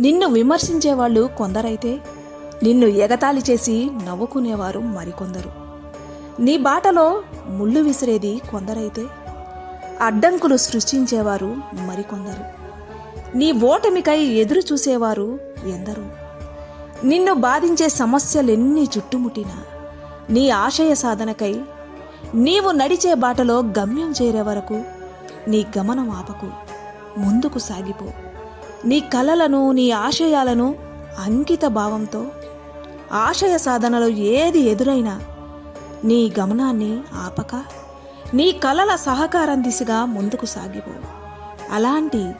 నిన్ను విమర్శించేవాళ్ళు కొందరైతే నిన్ను ఎగతాళి చేసి నవ్వుకునేవారు మరికొందరు. నీ బాటలో ముళ్ళు విసిరేది కొందరైతే అడ్డంకులు సృష్టించేవారు మరికొందరు. నీ ఓటమికై ఎదురు చూసేవారు ఎందరు. నిన్ను బాధించే సమస్యలెన్ని చుట్టుముట్టినా నీ ఆశయ సాధనకై నీవు నడిచే బాటలో గమ్యం చేరే వరకు నీ గమనం ఆపకు. ముందుకు సాగిపో. నీ కలలను నీ ఆశయాలను అంకిత భావంతో ఆశయ సాధనలో ఏది ఎదురైనా నీ గమనాన్ని ఆపక నీ కలల సహకారం దిశగా ముందుకు సాగిపో. అలాంటి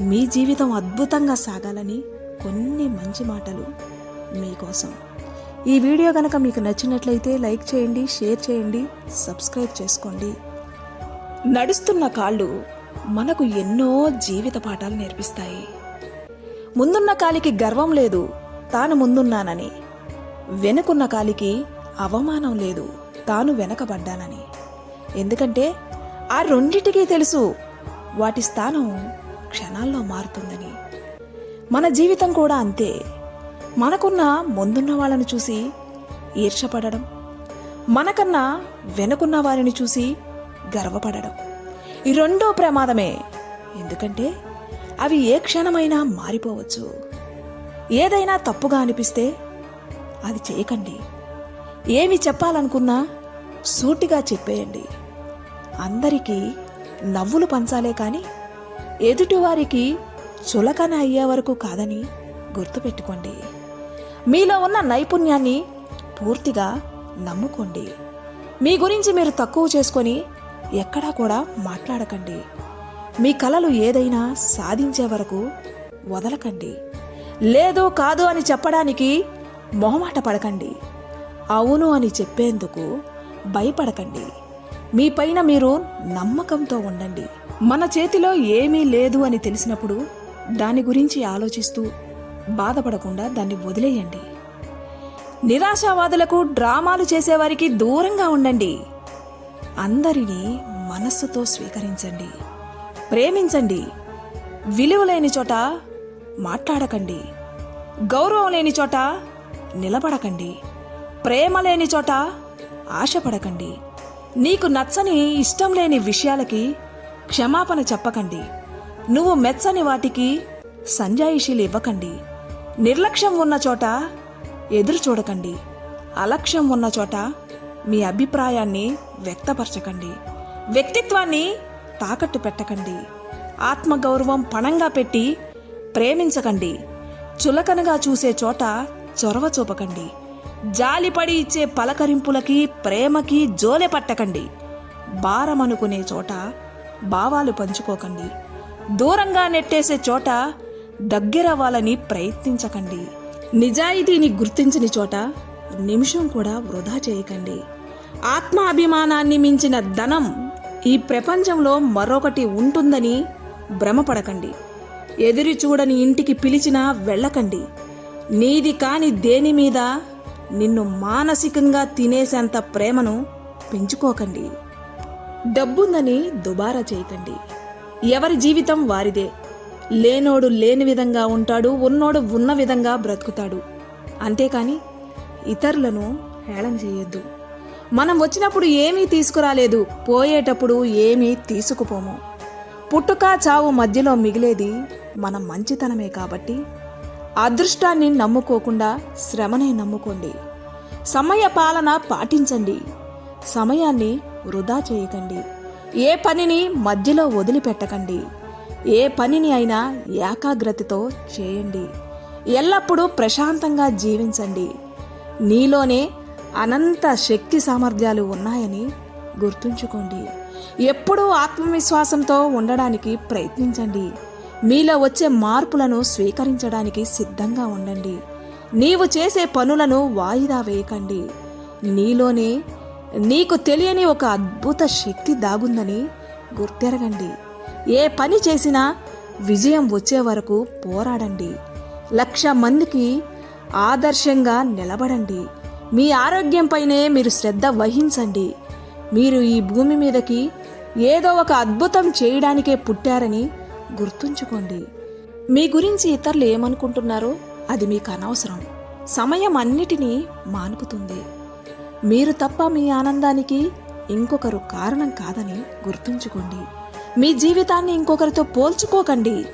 మీ జీవితం అద్భుతంగా సాగాలని కొన్ని మంచి మాటలు మీకోసం ఈ వీడియో కనుక మీకు నచ్చినట్లయితే లైక్ చేయండి షేర్ చేయండి సబ్స్క్రైబ్ చేసుకోండి. నడుస్తున్న కాళ్ళు మనకు ఎన్నో జీవిత పాఠాలు నేర్పిస్తాయి. ముందున్న కాలికి గర్వం లేదు తాను ముందున్నానని. వెనుకున్న కాలికి అవమానం లేదు తాను వెనకబడ్డానని. ఎందుకంటే ఆ రెండిటికీ తెలుసు వాటి స్థానం క్షణాల్లో మారుతుందని. మన జీవితం కూడా అంతే. మనకున్న ముందున్న వాళ్ళని చూసి ఈర్షపడడం మనకన్నా వెనుకున్న వారిని చూసి గర్వపడడం. ఈ రెండో ప్రమాదమే. ఎందుకంటే అవి ఏ క్షణమైనా మారిపోవచ్చు. ఏదైనా తప్పుగా అనిపిస్తే అది చేయకండి. ఏమి చెప్పాలనుకున్నా సూటిగా చెప్పేయండి. అందరికీ నవ్వులు పంచాలే కానీ ఎదుటివారికి చులకన అయ్యే వరకు కాదని గుర్తుపెట్టుకోండి. మీలో ఉన్న నైపుణ్యాన్ని పూర్తిగా నమ్ముకోండి. మీ గురించి మీరు తక్కువ చేసుకొని ఎక్కడా కూడా మాట్లాడకండి. మీ కలలు ఏదైనా సాధించే వరకు వదలకండి. లేదు కాదు అని చెప్పడానికి మొహమాట పడకండి. అవును అని చెప్పేందుకు భయపడకండి. మీ పైన మీరు నమ్మకంతో ఉండండి. మన చేతిలో ఏమీ లేదు అని తెలిసినప్పుడు దాని గురించి ఆలోచిస్తూ బాధపడకుండా దాన్ని వదిలేయండి. నిరాశావాదులకు డ్రామాలు చేసేవారికి దూరంగా ఉండండి. అందరినీ మనస్సుతో స్వీకరించండి. ప్రేమించండి. విలువ లేని చోట మాట్లాడకండి. గౌరవం లేని చోట నిలబడకండి. ప్రేమ లేని చోట ఆశపడకండి. నీకు నచ్చని ఇష్టం లేని విషయాలకి క్షమాపణ చెప్పకండి. నువ్వు మెచ్చని వాటికి సంజాయిషీలు ఇవ్వకండి. నిర్లక్ష్యం ఉన్న చోట ఎదురు చూడకండి. అలక్ష్యం ఉన్న చోట మీ అభిప్రాయాన్ని వ్యక్తపరచకండి. వ్యక్తిత్వాన్ని తాకట్టు పెట్టకండి. ఆత్మగౌరవం పణంగా పెట్టి ప్రేమించకండి. చులకనగా చూసే చోట చొరవ చూపకండి. జాలిపడి ఇచ్చే పలకరింపులకి ప్రేమకి జోలె పట్టకండి. భారం అనుకునే చోట భావాలు పంచుకోకండి. దూరంగా నెట్టేసే చోట దగ్గరవ్వాలని ప్రయత్నించకండి. నిజాయితీని గుర్తించని చోట నిమిషం కూడా వృధా చేయకండి. ఆత్మాభిమానాన్ని మించిన ధనం ఈ ప్రపంచంలో మరొకటి ఉంటుందని భ్రమపడకండి. ఎదురు చూడని ఇంటికి పిలిచినా వెళ్ళకండి. నీది కాని దేని మీద నిన్ను మానసికంగా తినేసేంత ప్రేమను పెంచుకోకండి. డబ్బుందని దుబారా చేయకండి. ఎవరి జీవితం వారిదే. లేనోడు లేని విధంగా ఉంటాడు ఉన్నోడు ఉన్న విధంగా బ్రతుకుతాడు. అంతేకాని ఇతరులను హేళన చేయొద్దు. మనం వచ్చినప్పుడు ఏమీ తీసుకురాలేదు. పోయేటప్పుడు ఏమీ తీసుకుపోము. పుట్టుక చావు మధ్యలో మిగిలేది మన మంచితనమే కాబట్టి. అదృష్టాన్ని నమ్ముకోకుండా శ్రమనే నమ్ముకోండి. సమయ పాలన పాటించండి. సమయాన్ని వృధా చేయకండి. ఏ పనిని మధ్యలో వదిలిపెట్టకండి. ఏ పనిని అయినా ఏకాగ్రతతో చేయండి. ఎల్లప్పుడూ ప్రశాంతంగా జీవించండి. నీలోనే అనంత శక్తి సామర్థ్యాలు ఉన్నాయని గుర్తుంచుకోండి. ఎప్పుడూ ఆత్మవిశ్వాసంతో ఉండడానికి ప్రయత్నించండి. మీలో వచ్చే మార్పులను స్వీకరించడానికి సిద్ధంగా ఉండండి. నీవు చేసే పనులను వాయిదా వేయకండి. నీలోనే నీకు తెలియని ఒక అద్భుత శక్తి దాగుందని గుర్తెరగండి. ఏ పని చేసినా విజయం వచ్చే వరకు పోరాడండి. లక్ష మందికి ఆదర్శంగా నిలబడండి. మీ ఆరోగ్యంపైనే మీరు శ్రద్ధ వహించండి. మీరు ఈ భూమి మీదకి ఏదో ఒక అద్భుతం చేయడానికే పుట్టారని గుర్తుంచుకోండి. మీ గురించి ఇతరులు ఏమనుకుంటున్నారో అది మీకు అనవసరం. సమయం అన్నిటినీ మానుపుతుంది మీరు తప్ప మీ ఆనందానికి ఇంకొకరు కారణం కాదని గుర్తుంచుకోండి. మీ జీవితాన్ని ఇంకొకరితో పోల్చుకోకండి.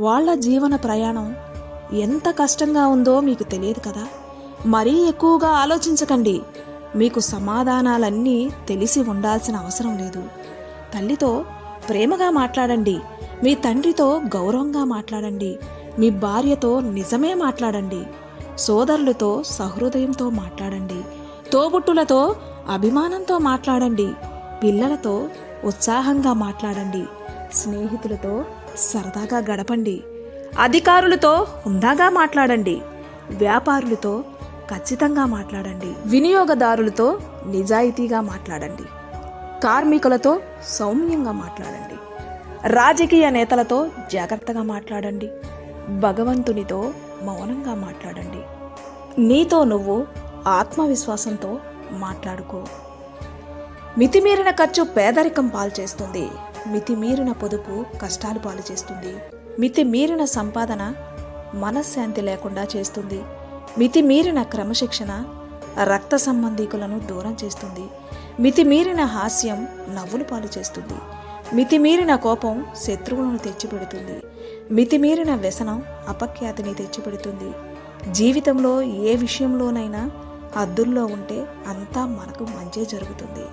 వాళ్ళ జీవన ప్రయాణం ఎంత కష్టంగా ఉందో మీకు తెలియదు కదా? మరీ ఎక్కువగా ఆలోచించకండి. మీకు సమాధానాలన్నీ తెలిసి ఉండాల్సిన అవసరం లేదు. తల్లితో ప్రేమగా మాట్లాడండి. మీ తండ్రితో గౌరవంగా మాట్లాడండి. మీ భార్యతో నిజమే మాట్లాడండి. సోదరులతో సహృదయంతో మాట్లాడండి. తోబుట్టులతో అభిమానంతో మాట్లాడండి. పిల్లలతో ఉత్సాహంగా మాట్లాడండి. స్నేహితులతో సరదాగా గడపండి. అధికారులతో హుందాగా మాట్లాడండి. వ్యాపారులతో ఖచ్చితంగా మాట్లాడండి. వినియోగదారులతో నిజాయితీగా మాట్లాడండి. కార్మికులతో సౌమ్యంగా మాట్లాడండి. రాజకీయ నేతలతో జాగ్రత్తగా మాట్లాడండి. భగవంతునితో మౌనంగా మాట్లాడండి. నీతో నువ్వు ఆత్మవిశ్వాసంతో మాట్లాడుకో. మితిమీరిన ఖర్చు పేదరికం పాలు చేస్తుంది. మితిమీరిన పొదుపు కష్టాలు పాలు చేస్తుంది. మితిమీరిన సంపాదన మనశ్శాంతి లేకుండా చేస్తుంది. మితిమీరిన క్రమశిక్షణ రక్త సంబంధీకులను దూరం చేస్తుంది. మితిమీరిన హాస్యం నవ్వులు పాలు చేస్తుంది. మితిమీరిన కోపం శత్రువులను తెచ్చిపెడుతుంది. మితిమీరిన వ్యసనం అపఖ్యాతిని తెచ్చిపెడుతుంది. జీవితంలో ఏ విషయంలోనైనా అద్దుల్లో ఉంటే అంతా మనకు మంచే జరుగుతుంది.